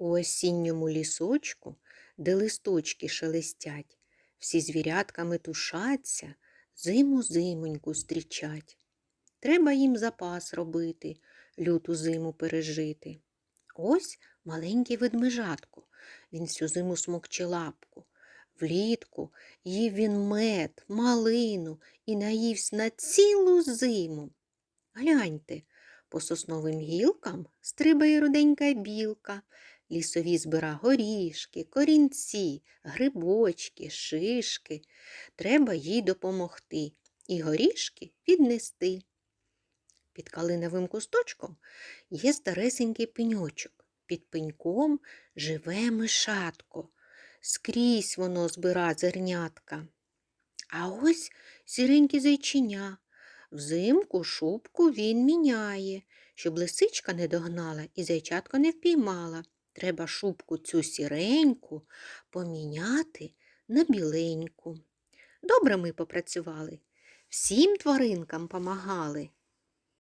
У осінньому лісочку, де листочки шелестять, всі звірятка метушаться, зиму зимоньку зустрічать. Треба їм запас робити, люту зиму пережити. Ось маленький ведмежатко, він всю зиму смокче лапку. Влітку їв він мед, малину і наївсь на цілу зиму. Гляньте, по сосновим гілкам стрибає руденька білка, лісові збира горішки, корінці, грибочки, шишки. Треба їй допомогти і горішки віднести. Під калиновим кусточком є старесенький пеньочок. Під пеньком живе мишатко. Скрізь воно збира зернятка. А ось сіреньке зайчиня. Взимку шубку він міняє, щоб лисичка не догнала і зайчатко не впіймала. Треба шубку цю сіреньку поміняти на біленьку. Добре ми попрацювали, всім тваринкам помагали.